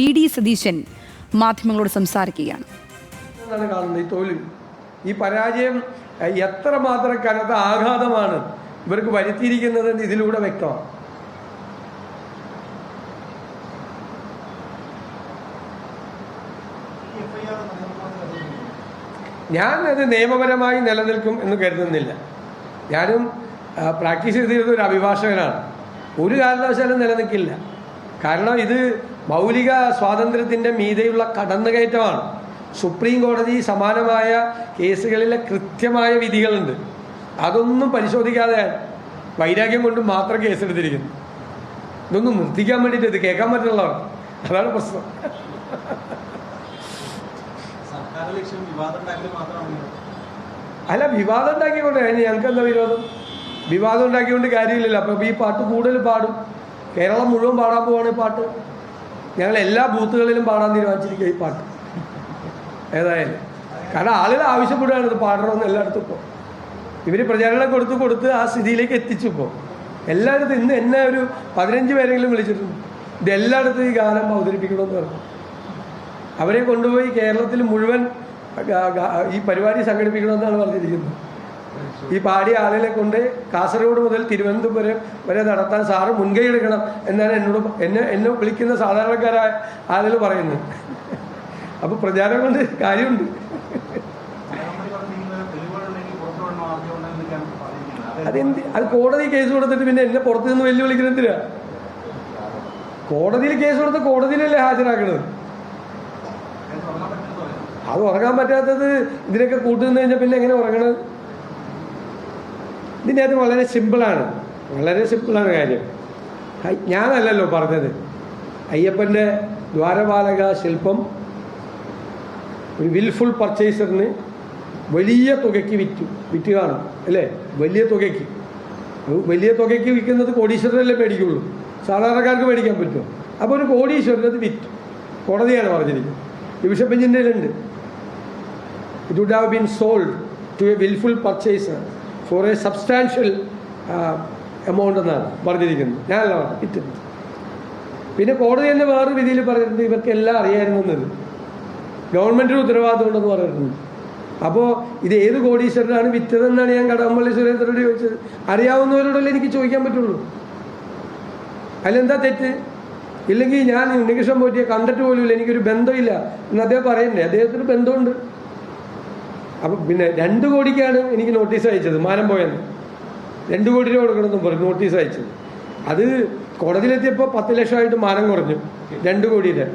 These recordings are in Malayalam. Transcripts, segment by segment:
വി ഡി സതീശൻ മാധ്യമങ്ങളോട് സംസാരിക്കുകയാണ്. ഈ ഈ പരാജയം എത്ര മാത്രം കനത്ത ആഘാതമാണ് ഇവർക്ക് വരുത്തിയിരിക്കുന്നതെന്ന് ഇതിലൂടെ വ്യക്തമാണ്. ഞാൻ അത് നിയമപരമായി നിലനിൽക്കും എന്ന് കരുതുന്നില്ല. ഞാനും പ്രാക്ടീസ് ചെയ്തിരുന്ന ഒരു അഭിഭാഷകനാണ്. ഒരു കാരണവശാലും നിലനിൽക്കില്ല. കാരണം ഇത് മൗലിക സ്വാതന്ത്ര്യത്തിന്റെ മീതെയുള്ള കടന്നുകയറ്റമാണ്. സുപ്രീം കോടതി സമാനമായ കേസുകളിലെ കൃത്യമായ വിധികളുണ്ട്. അതൊന്നും പരിശോധിക്കാതെ വൈരാഗ്യം കൊണ്ട് മാത്രം കേസെടുത്തിരിക്കുന്നു. ഇതൊന്നും നിർത്തിക്കാൻ വേണ്ടിയിട്ട് ഇത് കേൾക്കാൻ പറ്റുള്ളതാണ്. അതാണ് പ്രശ്നം. അല്ല വിവാദം ഉണ്ടാക്കിക്കൊണ്ട് അതിന് ഞങ്ങൾക്ക് എന്താ വിരോധം? വിവാദം ഉണ്ടാക്കിക്കൊണ്ട് കാര്യമില്ലല്ലോ. അപ്പം ഈ പാട്ട് കൂടുതൽ പാടും. കേരളം മുഴുവൻ പാടാൻ പോവാണ് ഈ പാട്ട്. ഞങ്ങൾ എല്ലാ ബൂത്തുകളിലും പാടാൻ തീരുമാനിച്ചിരിക്കുക ഈ പാട്ട്. ഏതായാലും. കാരണം ആളുകൾ ആവശ്യപ്പെടുകയാണ് ഇത് പാടണമെന്ന് എല്ലായിടത്തും ഇപ്പോൾ ഇവർ പ്രചാരണം കൊടുത്ത് കൊടുത്ത് ആ സ്ഥിതിയിലേക്ക് എത്തിച്ചു ഇപ്പോൾ എല്ലായിടത്തും ഇന്ന് എന്നെ ഒരു പതിനഞ്ച് പേരെങ്കിലും വിളിച്ചിട്ടുണ്ട്. ഇത് എല്ലായിടത്തും ഈ ഗാനം അവതരിപ്പിക്കണമെന്ന് പറഞ്ഞു. അവരെ കൊണ്ടുപോയി കേരളത്തിൽ മുഴുവൻ ഈ പരിപാടി സംഘടിപ്പിക്കണമെന്നാണ് പറഞ്ഞിരിക്കുന്നത്. ഈ പാടിയ ആളുകളെ കൊണ്ട് കാസർഗോഡ് മുതൽ തിരുവനന്തപുരം വരെ നടത്താൻ സാറ് മുൻകൈ എടുക്കണം എന്നാണ് എന്നോട് എന്നെ എന്നെ വിളിക്കുന്ന സാധാരണക്കാരായ ആളുകൾ പറയുന്നത്. അപ്പോൾ പ്രചാരം കൊണ്ട് കാര്യമുണ്ട്. അതെന്ത്? അത് കോടതി കേസ് കൊടുത്തിട്ട് പിന്നെ എന്നെ പുറത്തു നിന്ന് വെല്ലുവിളിക്കുന്നത് എന്തിനാ? കോടതിയിൽ കേസ് കൊടുത്ത് കോടതിയിലല്ലേ ഹാജരാക്കണത്? അത് ഉറങ്ങാൻ പറ്റാത്തത് ഇതിനൊക്കെ കൂട്ടുനിന്ന് കഴിഞ്ഞാൽ പിന്നെ എങ്ങനെ ഉറങ്ങണത്? ഇതിന്റെ അത് വളരെ സിമ്പിളാണ്. വളരെ സിമ്പിളാണ് കാര്യം. ഞാനല്ലല്ലോ പറഞ്ഞത്. അയ്യപ്പന്റെ ദ്വാരപാലക ശില്പം ഒരു വിൽഫുൾ പർച്ചേസറിന് വലിയ തുകയ്ക്ക് വിറ്റു വിറ്റ് കാണും അല്ലേ? വലിയ തുകയ്ക്ക്. വലിയ തുകയ്ക്ക് വിൽക്കുന്നത് കോടീശ്വരനല്ലേ മേടിക്കുള്ളൂ. സാധാരണക്കാർക്ക് മേടിക്കാൻ പറ്റുമോ? അപ്പോൾ ഒരു കോടീശ്വരനത് വിറ്റു. കോടതിയാണ് പറഞ്ഞിരിക്കുന്നത്. ഡിവിഷൻ ബെഞ്ചിന്റെ ഉണ്ട് it would have been sold to a wilful purchaser. For a substantial amount എന്നാണ് പറഞ്ഞിരിക്കുന്നത്. ഞാനല്ല പറഞ്ഞു പിന്നെ കോടതി തന്നെ വേറൊരു രീതിയിൽ പറയുന്നത് ഇവർക്ക് എല്ലാം അറിയായിരുന്നത് ഗവൺമെന്റിന് ഉത്തരവാദിത്വം ഉണ്ടെന്ന് പറഞ്ഞിട്ടുണ്ട്. അപ്പോൾ ഇത് ഏത് കോടീശ്വരനാണ് വിറ്റതെന്നാണ് ഞാൻ കടകംപള്ളി സുരേന്ദ്രനോട് ചോദിച്ചത്. അറിയാവുന്നവരോടല്ലേ എനിക്ക് ചോദിക്കാൻ പറ്റുള്ളൂ. അതിലെന്താ തെറ്റ്? ഇല്ലെങ്കിൽ ഞാൻ ഉണ്ണികൃഷ്ണൻ പോറ്റിയെ കണ്ടിട്ട് പോലുമില്ല എനിക്കൊരു ബന്ധമില്ല. എന്ന് അദ്ദേഹം പറയണ്ടേ അദ്ദേഹത്തിന് ബന്ധമുണ്ട്. അപ്പം പിന്നെ രണ്ട് കോടിക്കാണ് എനിക്ക് നോട്ടീസ് അയച്ചത് മാനം പോയെന്ന്. രണ്ട് കോടി രൂപ കൊടുക്കണമെന്നും പറഞ്ഞു നോട്ടീസ് അയച്ചത്. അത് കോടതിയിലെത്തിയപ്പോൾ പത്ത് ലക്ഷമായിട്ട് മാനം കുറഞ്ഞു രണ്ട് കോടിയുടെ.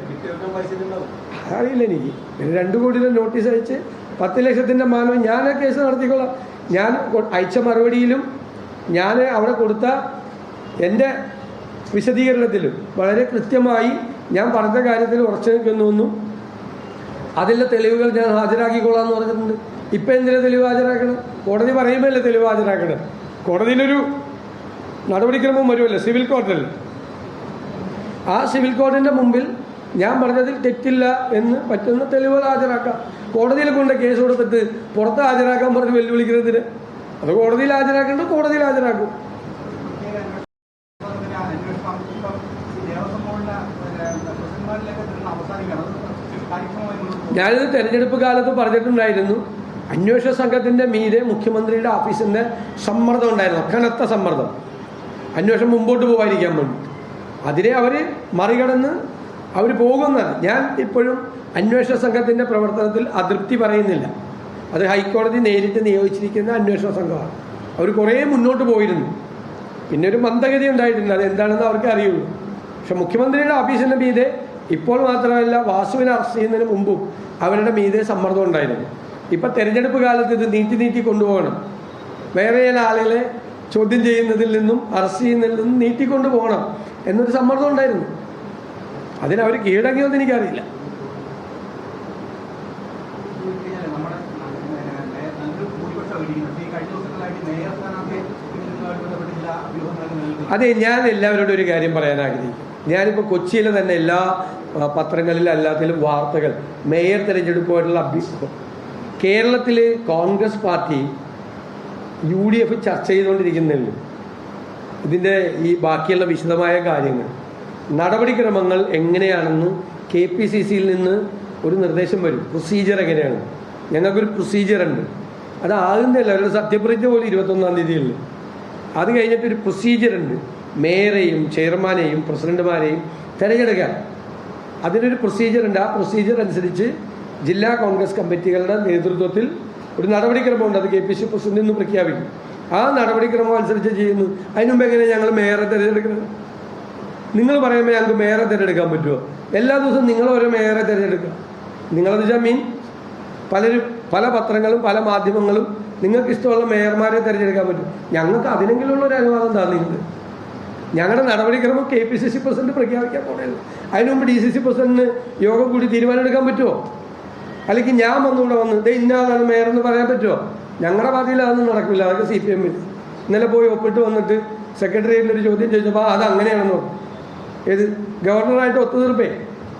അറിയില്ല എനിക്ക്. പിന്നെ രണ്ട് കോടിയുടെ നോട്ടീസ് അയച്ച് പത്ത് ലക്ഷത്തിന്റെ മാനം ഞാൻ ആ കേസ് നടത്തിക്കൊള്ളാം ഞാൻ അയച്ച മറുപടിയിലും ഞാൻ അവിടെ കൊടുത്ത എന്റെ വിശദീകരണത്തിലും വളരെ കൃത്യമായി ഞാൻ പറഞ്ഞ കാര്യത്തിൽ ഉറച്ചു നിൽക്കുന്നുവെന്നും അതിന്റെ തെളിവുകൾ ഞാൻ ഹാജരാക്കിക്കൊള്ളാം എന്ന് പറഞ്ഞിട്ടുണ്ട്. ഇപ്പം എന്തിനാ തെളിവ് ഹാജരാക്കണം കോടതി പറയുമ്പോഴല്ലേ തെളിവ് ഹാജരാക്കണം കോടതിയിലൊരു നടപടിക്രമം വരുമല്ലോ സിവിൽ കോർട്ടിൽ. ആ സിവിൽ കോർട്ടിന്റെ മുമ്പിൽ ഞാൻ പറഞ്ഞതിൽ തെറ്റില്ല എന്ന് പറ്റുന്ന തെളിവുകൾ ഹാജരാക്കാം. കോടതിയിൽ കൊണ്ട് കേസ് കൊടുത്തിട്ട് പുറത്ത് ഹാജരാക്കാൻ പറഞ്ഞ് വെല്ലുവിളിക്കുന്നതിന്. അത് കോടതിയിൽ ഹാജരാക്കേണ്ടത് കോടതിയിൽ ഹാജരാക്കും. ഞാനിത് തെരഞ്ഞെടുപ്പ് കാലത്ത് പറഞ്ഞിട്ടുണ്ടായിരുന്നു. അന്വേഷണ സംഘത്തിന്റെ മീതെ മുഖ്യമന്ത്രിയുടെ ഓഫീസിന്റെ സമ്മർദ്ദം ഉണ്ടായിരുന്നു. കനത്ത സമ്മർദ്ദം. അന്വേഷണം മുമ്പോട്ട് പോകാതിരിക്കാൻ വേണ്ടി. അതിനെ അവർ മറികടന്ന് അവർ പോകുന്നത്. ഞാൻ ഇപ്പോഴും അന്വേഷണ സംഘത്തിന്റെ പ്രവർത്തനത്തിൽ അതൃപ്തി പറയുന്നില്ല. അത് ഹൈക്കോടതി നേരിട്ട് നിയോഗിച്ചിരിക്കുന്ന അന്വേഷണ സംഘമാണ്. അവർ കുറേ മുന്നോട്ട് പോയിരുന്നു. പിന്നെ ഒരു മന്ദഗതി ഉണ്ടായിട്ടുണ്ട്. അത് എന്താണെന്ന് അവർക്ക് അറിയുള്ളൂ. പക്ഷെ മുഖ്യമന്ത്രിയുടെ ഓഫീസിന്റെ മീതെ ഇപ്പോൾ മാത്രമല്ല വാസുവിനെ അറസ്റ്റ് ചെയ്യുന്നതിന് മുമ്പും അവരുടെ മീതെ സമ്മർദ്ദം ഉണ്ടായിരുന്നു. ഇപ്പം തിരഞ്ഞെടുപ്പ് കാലത്ത് ഇത് നീട്ടി നീട്ടി കൊണ്ടുപോകണം. വേറെ ചില ആളുകളെ ചോദ്യം ചെയ്യുന്നതിൽ നിന്നും അറസ്റ്റ് ചെയ്യുന്നതിൽ നിന്നും നീട്ടിക്കൊണ്ടു പോകണം എന്നൊരു സമ്മർദ്ദം ഉണ്ടായിരുന്നു. അതിനവർ എനിക്കറിയില്ല ചില അഭ്യൂഹങ്ങളൊക്കെ നിലനിൽക്കുന്നു അതെ ഞാൻ എല്ലാവരോടും ഒരു കാര്യം പറയാൻ ആഗ്രഹിക്കും ഞാനിപ്പോൾ കൊച്ചിയിലെ തന്നെ എല്ലാ പത്രങ്ങളിലും അല്ലാത്തതിലും വാർത്തകൾ മേയർ തിരഞ്ഞെടുപ്പുമായിട്ടുള്ള അഭ്യൂഹം കേരളത്തിൽ Congress party U D F ചർച്ച ചെയ്തുകൊണ്ടിരിക്കുന്നുള്ളൂ ഇതിന്റെ ഈ ബാക്കിയുള്ള വിശദമായ കാര്യങ്ങൾ. നടപടിക്രമങ്ങൾ എങ്ങനെയാണെന്ന് കെ പി സി സിയിൽ നിന്ന് ഒരു നിർദ്ദേശം വരും. പ്രൊസീജിയർ എങ്ങനെയാണ്? ഞങ്ങൾക്കൊരു പ്രൊസീജിയർ ഉണ്ട്. അത് ആകുന്നില്ല ഒരു സത്യപ്രതിജ്ഞ പോലും ഇരുപത്തൊന്നാം തീയതിയിൽ അത് കഴിഞ്ഞിട്ട് ഒരു പ്രൊസീജിയർ ഉണ്ട്. മേയറെയും ചെയർമാനെയും പ്രസിഡന്റുമാരെയും തിരഞ്ഞെടുക്കാൻ. അതിനൊരു പ്രൊസീജിയർ ഉണ്ട്. ആ പ്രൊസീജിയർ അനുസരിച്ച് ജില്ലാ കോൺഗ്രസ് കമ്മിറ്റികളുടെ നേതൃത്വത്തിൽ ഒരു നടപടിക്രമമുണ്ട്. അത് കെ പി സി പ്രസിഡന്റ് ഇന്ന് പ്രഖ്യാപിക്കും. ആ നടപടിക്രമം അനുസരിച്ച് ചെയ്യുന്നു. അതിനു മുമ്പ് എങ്ങനെ ഞങ്ങൾ മേയറെ തിരഞ്ഞെടുക്കുന്നത് നിങ്ങൾ പറയുമ്പോൾ ഞങ്ങൾക്ക് മേയറെ തിരഞ്ഞെടുക്കാൻ പറ്റുമോ എല്ലാ ദിവസവും നിങ്ങൾ ഓരോ മേയറെ തിരഞ്ഞെടുക്കുക. നിങ്ങളെന്ന് മീൻ പലരും പല പത്രങ്ങളും പല മാധ്യമങ്ങളും നിങ്ങൾക്ക് ഇഷ്ടമുള്ള മേയർമാരെ തിരഞ്ഞെടുക്കാൻ പറ്റും. ഞങ്ങൾക്ക് അതിനെങ്കിലുള്ള ഒരു അനുവാദം തന്നിട്ടുണ്ട്. ഞങ്ങളുടെ നടപടിക്രമം K P C C president പ്രഖ്യാപിക്കാൻ പോണല്ലോ അതിനു മുമ്പ് ഡി സി സി പ്രസിഡന്റിന് യോഗം കൂടി തീരുമാനമെടുക്കാൻ പറ്റുമോ അല്ലെങ്കിൽ ഞാൻ വന്നുകൂടെ വന്ന് ഇതേ ഇന്നാളാണ് മേയർ എന്ന് പറയാൻ പറ്റുമോ ഞങ്ങളുടെ പാർട്ടിയിൽ അതൊന്നും നടക്കില്ല അതൊക്കെ സി പി എമ്മിൽ ഇന്നലെ പോയി ഒപ്പിട്ട് വന്നിട്ട് സെക്രട്ടേറിയറ്റിൽ ഒരു ചോദ്യം ചോദിച്ചപ്പോൾ "ആ, അത് അങ്ങനെയാണെന്ന് ഏത്? ഗവർണറായിട്ട് ഒത്തുതീർപ്പേ?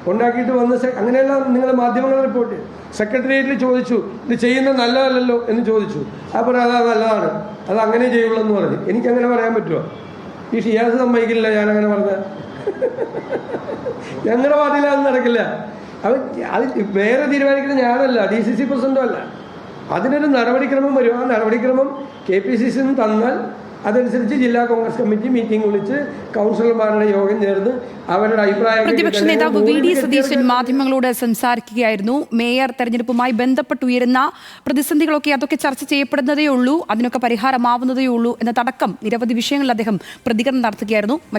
ഉണ്ടാക്കിയിട്ട് വന്ന് അങ്ങനെയല്ല നിങ്ങൾ മാധ്യമങ്ങളെ റിപ്പോർട്ട്. സെക്രട്ടേറിയറ്റിൽ ചോദിച്ചു ഇത് ചെയ്യുന്നത് നല്ലതല്ലല്ലോ എന്ന് ചോദിച്ചു. അപ്പോൾ അത് നല്ലതാണ്. അത് അങ്ങനെ ചെയ്യുള്ളൂ എന്ന് പറഞ്ഞു. എനിക്ക് അങ്ങനെ പറയാൻ പറ്റുമോ ഈ ഷിയാസ് സമ്മതിക്കില്ല ഞാനങ്ങനെ പറഞ്ഞ. ഞങ്ങളുടെ പാർട്ടിയിൽ അത് നടക്കില്ല. അത് അത് വേറെ തീരുമാനിക്കുന്നത് ഞാനല്ല ഡി സി സി പ്രസിഡന്റും അല്ല അതിനൊരു നടപടിക്രമം വരും. ആ നടപടിക്രമം കെ പി സി സി തന്നാൽ അതനുസരിച്ച് ജില്ലാ കോൺഗ്രസ് കമ്മിറ്റി മീറ്റിംഗ് വിളിച്ച് കൗൺസിലർമാരുടെ യോഗം ചേർന്ന് അവരുടെ അഭിപ്രായം പ്രതിപക്ഷ നേതാവ് വി ഡി സതീശൻ മാധ്യമങ്ങളോട് സംസാരിക്കുകയായിരുന്നു. മേയർ തെരഞ്ഞെടുപ്പുമായി ബന്ധപ്പെട്ടുയരുന്ന പ്രതിസന്ധികളൊക്കെ അതൊക്കെ ചർച്ച ചെയ്യപ്പെടുന്നതേ ഉള്ളൂ അതിനൊക്കെ പരിഹാരമാവുന്നതേ ഉള്ളൂ എന്ന എന്നതടക്കം നിരവധി വിഷയങ്ങളിൽ അദ്ദേഹം പ്രതികരണം നടത്തുകയായിരുന്നു.